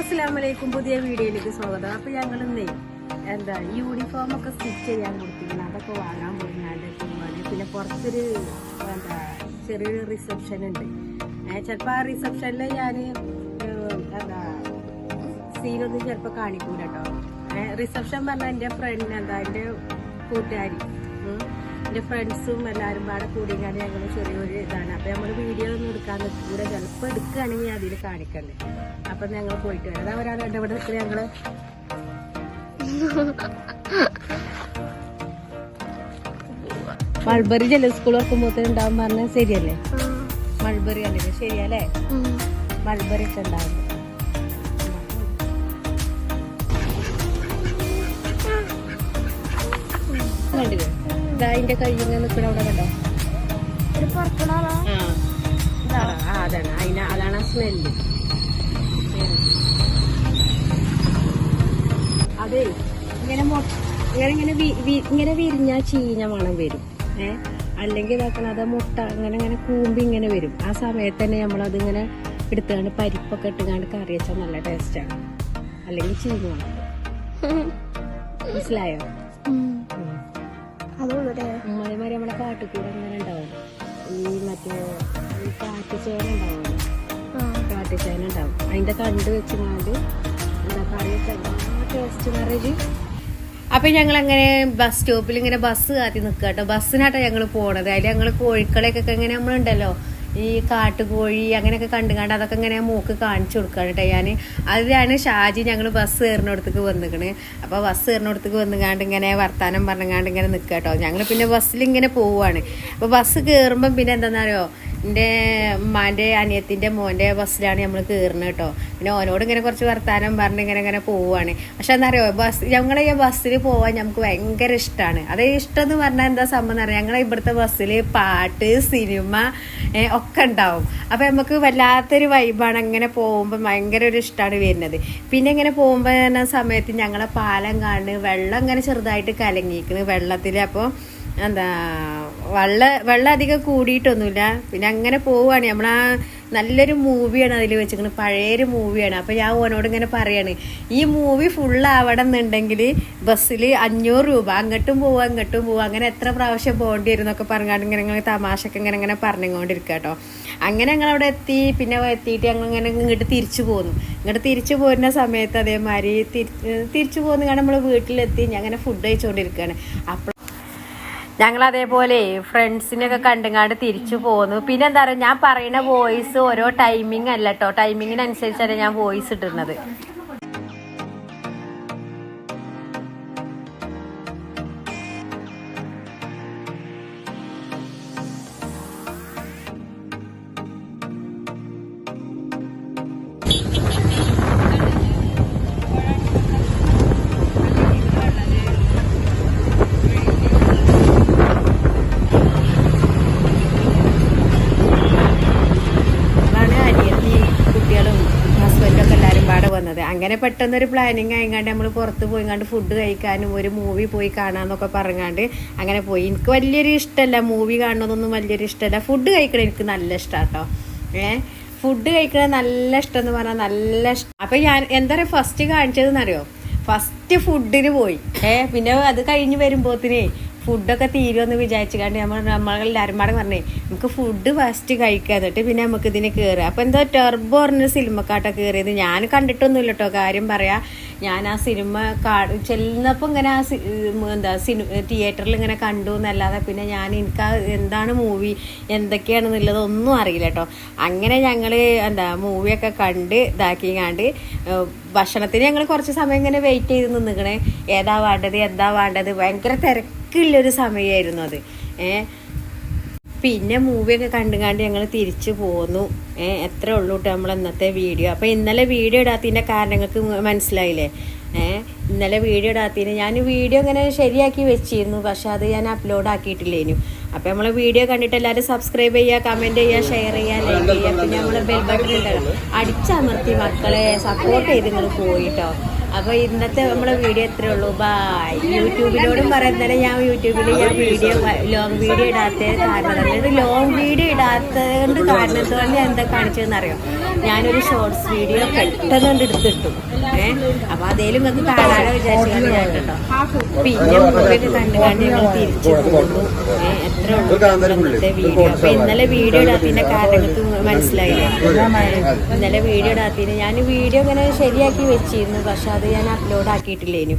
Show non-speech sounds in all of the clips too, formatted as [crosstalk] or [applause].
അസ്സലാമു അലൈക്കും പുതിയ വീഡിയോയിലേക്ക് സ്വാഗതം. അപ്പൊ ഞങ്ങൾ ഇന്നേ എന്താ യൂണിഫോം ഒക്കെ സ്റ്റിച്ച് ചെയ്യാൻ കൊടുത്തിരുന്നു അതൊക്കെ വാങ്ങാൻ പോയിരുന്നാണ്ട് പോവാണ് പിന്നെ പുറത്തൊരു എന്താ ചെറിയൊരു റിസപ്ഷൻ ഉണ്ട്. ചിലപ്പോൾ ആ റിസപ്ഷനിൽ ഞാൻ എന്താ സീനൊന്നും ചിലപ്പോൾ കാണിക്കൂല കേട്ടോ റിസപ്ഷൻ പറഞ്ഞാൽ എന്റെ ഫ്രണ്ട് എന്താ എന്റെ കൂട്ടുകാരി. എന്റെ ഫ്രണ്ട്സും എല്ലാവരും പാടെ കൂടിയാണ് ഞങ്ങൾ ചെറിയൊരു ഇതാണ്. അപ്പോൾ നമ്മൾ വീഡിയോ ഒന്നും എടുക്കാൻ കൂടെ ചിലപ്പോൾ എടുക്കുകയാണെങ്കിൽ അതിൽ കാണിക്കണ്ടേ. അപ്പം ഞങ്ങൾ പോയിട്ട് വരാം. അതാ ഒരാൾ ഇവിടെ നിൽക്കുന്നത് ഞങ്ങൾ മൾബറി ജല സ്കൂൾ തുറക്കുമ്പോൾ ഉണ്ടാവും പറഞ്ഞാൽ ശരിയല്ലേ? മൾബറി അല്ലേ? ശരിയല്ലേ? മൾബറി ഒക്കെ ഉണ്ടാവും. കണ്ടില്ലേ? അതിന്റെ കയ്യിൽ നിൽക്കണ അവിടെ ആ, അതാണ്. അതിന അതാണ് ആ സ്മെല്ല് അതെ. ഇങ്ങനെ ഇങ്ങനെ ഇങ്ങനെ ഇങ്ങനെ വിരിഞ്ഞാ ചീഞ്ഞ മണം വരും. ഏ? അല്ലെങ്കിൽ ഇതാക്കണം അത് മുട്ട അങ്ങനെ ഇങ്ങനെ കൂമ്പി ഇങ്ങനെ വരും. ആ സമയത്ത് തന്നെ നമ്മളത് ഇങ്ങനെ എടുത്തുകൊണ്ട് പരിപ്പൊക്കെ ഇട്ടുകൊണ്ട് കറി വെച്ചാൽ നല്ല ടേസ്റ്റാണ് അല്ലെങ്കിൽ ചീഞ്ഞ മണം [laughs] മനസ്സിലായോ. അതേമാതിരി നമ്മളെ കാട്ടുകൂടെ അങ്ങനെ ഉണ്ടാവും. ഈ മറ്റേ കാട്ടുചേന ഉണ്ടാവുമല്ലോ കാട്ടുചേന ഉണ്ടാവും. അതിന്റെ കണ്ട് വെച്ചുകൊണ്ട് എന്താ കറിയൊക്കെ ടേസ്റ്റ് കറി അപ്പൊ ഞങ്ങൾ അങ്ങനെ ബസ് സ്റ്റോപ്പിൽ ഇങ്ങനെ ബസ് കാത്തി നിൽക്കുക കേട്ടോ ബസ്സിനാട്ടോ ഞങ്ങൾ പോണത്. അതിൽ ഞങ്ങൾ കോഴിക്കളൊക്കെ ഇങ്ങനെ നമ്മളുണ്ടല്ലോ. ഈ കാട്ടുകോഴി അങ്ങനെയൊക്കെ കണ്ടു കണ്ട് അതൊക്കെ ഇങ്ങനെ മൂക്ക് കാണിച്ചു കൊടുക്കുകയാണ് കേട്ടോ ഞാൻ അതിലാണ് ഷാജി ഞങ്ങൾ ബസ് കയറിനടുത്തേക്ക് വന്നിക്കണ്. അപ്പോൾ ബസ് കയറിനടുത്തേക്ക് വന്നുകാണ്ട് ഇങ്ങനെ വർത്താനം പറഞ്ഞുകാണ്ട് ഇങ്ങനെ നിൽക്കുക കേട്ടോ ഞങ്ങൾ പിന്നെ ബസ്സിൽ ഇങ്ങനെ പോവുകയാണ് അപ്പോൾ ബസ് കയറുമ്പം പിന്നെ എന്താണെന്നറിയോ എന്റെ ഉമ്മാന്റെ അനിയത്തിന്റെ മോന്റെ ബസ്സിലാണ് നമ്മൾ കയറുന്നത് കേട്ടോ. പിന്നെ ഓനോട് ഇങ്ങനെ കുറച്ച് വർത്താനം പറഞ്ഞ് ഇങ്ങനെ ഇങ്ങനെ പോവുകയാണ് പക്ഷെ എന്താ പറയുക ബസ് ഞങ്ങളെ ഈ ബസ്സിൽ പോവാൻ നമുക്ക് ഭയങ്കര ഇഷ്ടമാണ് അത് ഇഷ്ടം എന്ന് പറഞ്ഞാൽ എന്താ സംഭവം എന്ന് അറിയാം? ഞങ്ങളെ ഇവിടുത്തെ ബസ്സിൽ പാട്ട് സിനിമ ഒക്കെ ഉണ്ടാവും. അപ്പോൾ നമുക്ക് വല്ലാത്തൊരു വൈബാണ് അങ്ങനെ പോകുമ്പോൾ ഭയങ്കര ഒരു ഇഷ്ടമാണ് വരുന്നത്. പിന്നെ ഇങ്ങനെ പോകുമ്പോൾ തന്നെ സമയത്ത് ഞങ്ങളെ പാലം കാണുന്നു വെള്ളം ഇങ്ങനെ ചെറുതായിട്ട് കലങ്ങിയിരിക്കുന്നു വെള്ളത്തിൽ അപ്പോൾ എന്താ വെള്ള വെള്ളം അധികം കൂടിയിട്ടൊന്നുമില്ല. പിന്നെ അങ്ങനെ പോവുകയാണ്. നമ്മളാ നല്ലൊരു മൂവിയാണ് അതിൽ വെച്ചിരിക്കുന്നത് പഴയൊരു മൂവിയാണ്. അപ്പോൾ ഞാൻ ഓനോട് ഇങ്ങനെ പറയാണ് ഈ മൂവി ഫുൾ ആവണം എന്നുണ്ടെങ്കിൽ ബസ്സിൽ അഞ്ഞൂറ് രൂപ അങ്ങോട്ടും പോവാം ഇങ്ങോട്ടും പോവാം അങ്ങനെ എത്ര പ്രാവശ്യം പോകേണ്ടി വരും എന്നൊക്കെ പറഞ്ഞാണ്ട് ഇങ്ങനെ ഇങ്ങനെ തമാശക്ക് ഇങ്ങനെ ഇങ്ങനെ പറഞ്ഞുകൊണ്ടിരിക്കുക കേട്ടോ. അങ്ങനെ ഞങ്ങൾ അവിടെ എത്തി പിന്നെ എത്തിയിട്ട് ഞങ്ങൾ ഇങ്ങനെ ഇങ്ങോട്ട് തിരിച്ചു പോന്നു. ഇങ്ങോട്ട് തിരിച്ചു പോരുന്ന സമയത്ത് അതേമാതിരി തിരിച്ചു പോകുന്ന നമ്മൾ വീട്ടിലെത്തി ഞാൻ അങ്ങനെ ഫുഡ് കഴിച്ചുകൊണ്ടിരിക്കുകയാണ് അപ്പോൾ ഞങ്ങൾ അതേപോലെ ഫ്രണ്ട്സിനെയൊക്കെ കണ്ടുങ്ങാണ്ട് തിരിച്ചു പോന്നു. പിന്നെ എന്താ പറയുക ഞാൻ പറയുന്ന വോയിസ് ഓരോ ടൈമിംഗ് അല്ല കേട്ടോ ടൈമിങ്ങിനനുസരിച്ചല്ല ഞാൻ വോയിസ് ഇടുന്നത്. അങ്ങനെ പെട്ടെന്നൊരു പ്ലാനിങ് ആയിങ്ങാണ്ട് നമ്മൾ പുറത്ത് പോയിങ്ങാണ്ട് ഫുഡ് കഴിക്കാനും ഒരു മൂവി പോയി കാണാമെന്നൊക്കെ പറഞ്ഞാണ്ട് അങ്ങനെ പോയി. എനിക്ക് വലിയൊരു ഇഷ്ടമല്ല മൂവി കാണുന്നതൊന്നും വലിയൊരു ഇഷ്ടമല്ല ഫുഡ് കഴിക്കണം എനിക്ക് നല്ല ഇഷ്ടമാണ് കേട്ടോ ഏ? ഫുഡ് കഴിക്കണത് നല്ല ഇഷ്ടം എന്ന് പറഞ്ഞാൽ നല്ല ഇഷ്ടം. അപ്പം ഞാൻ എന്താ പറയുക ഫസ്റ്റ് കാണിച്ചതെന്നറിയോ? ഫസ്റ്റ് ഫുഡിന് പോയി. ഏ? പിന്നെ അത് കഴിഞ്ഞ് വരുമ്പോത്തിനേ ഫുഡൊക്കെ തീരുമെന്ന് വിചാരിച്ചു കണ്ട് നമ്മൾ നമ്മളെല്ലാവരും പാടെ പറഞ്ഞേ നമുക്ക് ഫുഡ് ഫസ്റ്റ് കഴിക്കുക എന്നിട്ട് പിന്നെ നമുക്ക് ഇതിന് കയറുക അപ്പോൾ എന്തോ ടെർബോ പറഞ്ഞ സിനിമക്കാട്ടോ കയറിയത് ഞാൻ കണ്ടിട്ടൊന്നുമില്ല കേട്ടോ കാര്യം പറയാ ഞാൻ ആ സിനിമ കാ ചെല്ലുന്നപ്പോൾ ഇങ്ങനെ ആ എന്താ സിനിമ തിയേറ്ററിൽ ഇങ്ങനെ കണ്ടു എന്നല്ലാതെ പിന്നെ ഞാൻ എനിക്ക് എന്താണ് മൂവി എന്തൊക്കെയാണ് എന്നുള്ളതൊന്നും അറിയില്ല കേട്ടോ. അങ്ങനെ ഞങ്ങൾ എന്താ മൂവിയൊക്കെ കണ്ട് ഇതാക്കി കണ്ട് ഭക്ഷണത്തിന് ഞങ്ങൾ കുറച്ച് സമയം ഇങ്ങനെ വെയിറ്റ് ചെയ്ത് നിന്നിക്കണേ. ഏതാ വേണ്ടത് എന്താ വേണ്ടത്? ഭയങ്കര തിരക്കുള്ളൊരു സമയമായിരുന്നു അത്. ഏഹ് പിന്നെ മൂവിയൊക്കെ കണ്ടു കണ്ട് ഞങ്ങൾ തിരിച്ചു പോന്നു. ഏഹ് എത്ര ഉള്ളൂ കേട്ടോ നമ്മൾ ഇന്നത്തെ വീഡിയോ അപ്പോൾ ഇന്നലെ വീഡിയോ ഇടാത്തതിന്റെ കാരണങ്ങൾക്ക് മനസ്സിലായില്ലേ? ഏഹ് ഇന്നലെ വീഡിയോ ഇടാത്തതിന് ഞാൻ വീഡിയോ ഇങ്ങനെ ശരിയാക്കി വെച്ചിരുന്നു. പക്ഷെ അത് ഞാൻ അപ്ലോഡ് ആക്കിയിട്ടില്ലേനു. അപ്പോൾ നമ്മൾ വീഡിയോ കണ്ടിട്ട് എല്ലാവരും സബ്സ്ക്രൈബ് ചെയ്യുക കമന്റ് ചെയ്യുക ഷെയർ ചെയ്യുക ലൈക്ക് ചെയ്യുക. പിന്നെ നമ്മൾ ബെൽ ബട്ടൺ അടിച്ചമർത്തി മക്കളെ സപ്പോർട്ട് ചെയ്ത് നിങ്ങൾ പോയിട്ടോ. അപ്പോൾ ഇന്നത്തെ നമ്മളെ വീഡിയോ ഇത്രേ ഉള്ളൂ. ബായ് യൂട്യൂബിനോടും പറയുന്നത് ഞാൻ യൂട്യൂബിൽ ഞാൻ വീഡിയോ ലോങ് വീഡിയോ ഇടാത്ത കാരണം അതായത് ലോങ് വീഡിയോ ഇടാത്തതുകൊണ്ട് കൊണ്ട് ഞാൻ എന്താ കാണിച്ചതെന്ന് അറിയാം ഞാനൊരു ഷോർട്സ് വീഡിയോ പെട്ടെന്ന് കൊണ്ട് എടുത്തിട്ടു ഏഹ് അപ്പോൾ അതേലും നിങ്ങൾക്ക് കാണാനോ വിചാരിച്ചു ഞാൻ കേട്ടോ. പിന്നെ മൂവിയൊക്കെ കണ്ടു കണ്ട് ഞങ്ങൾ തിരിച്ചു പോകുന്നു. ഏഹ് എത്ര ഉള്ളൂ ഇന്നത്തെ വീഡിയോ അപ്പൊ ഇന്നലെ വീഡിയോ ഇടാത്തതിന്റെ കാരണം മനസ്സിലായില്ല? മനസ്സിലായില്ലേ ഇന്നലെ വീഡിയോ ഇടാത്തതിന് ഞാൻ വീഡിയോ ഇങ്ങനെ ശരിയാക്കി വെച്ചിരുന്നു. പക്ഷെ അത് ഞാൻ അപ്ലോഡ് ആക്കിയിട്ടില്ലേനു.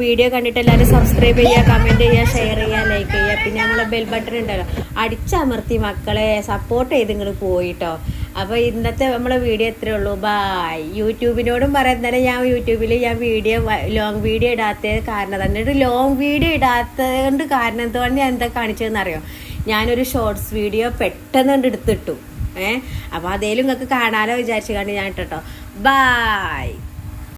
വീഡിയോ കണ്ടിട്ട് എല്ലാവരും സബ്സ്ക്രൈബ് ചെയ്യുക കമന്റ് ചെയ്യുക ഷെയർ ചെയ്യുക ലൈക്ക് ചെയ്യുക. പിന്നെ നമ്മളെ ബെൽ ബട്ടൺ ഉണ്ടല്ലോ അടിച്ചമർത്തി മക്കളെ സപ്പോർട്ട് ചെയ്ത് നിങ്ങൾ പോയിട്ടോ. അപ്പോൾ ഇന്നത്തെ നമ്മളെ വീഡിയോ എത്രയേ ഉള്ളൂ. ബായ് യൂട്യൂബിനോടും പറയുന്നത് ഞാൻ യൂട്യൂബിൽ ഞാൻ വീഡിയോ ലോങ് വീഡിയോ ഇടാത്ത കാരണം തന്നെ. ലോങ് വീഡിയോ ഇടാത്തത് കൊണ്ട് കാരണം എന്തുകൊണ്ട് ഞാൻ എന്താ കാണിച്ചതെന്ന് അറിയോ? ഞാനൊരു ഷോർട്സ് വീഡിയോ പെട്ടെന്ന് കണ്ട് എടുത്തിട്ടു. ഏഹ് അപ്പോൾ അതേലും നിങ്ങൾക്ക് കാണാനോ വിചാരിച്ചു കണ്ട് ഞാൻ ഇട്ടോ ബായ്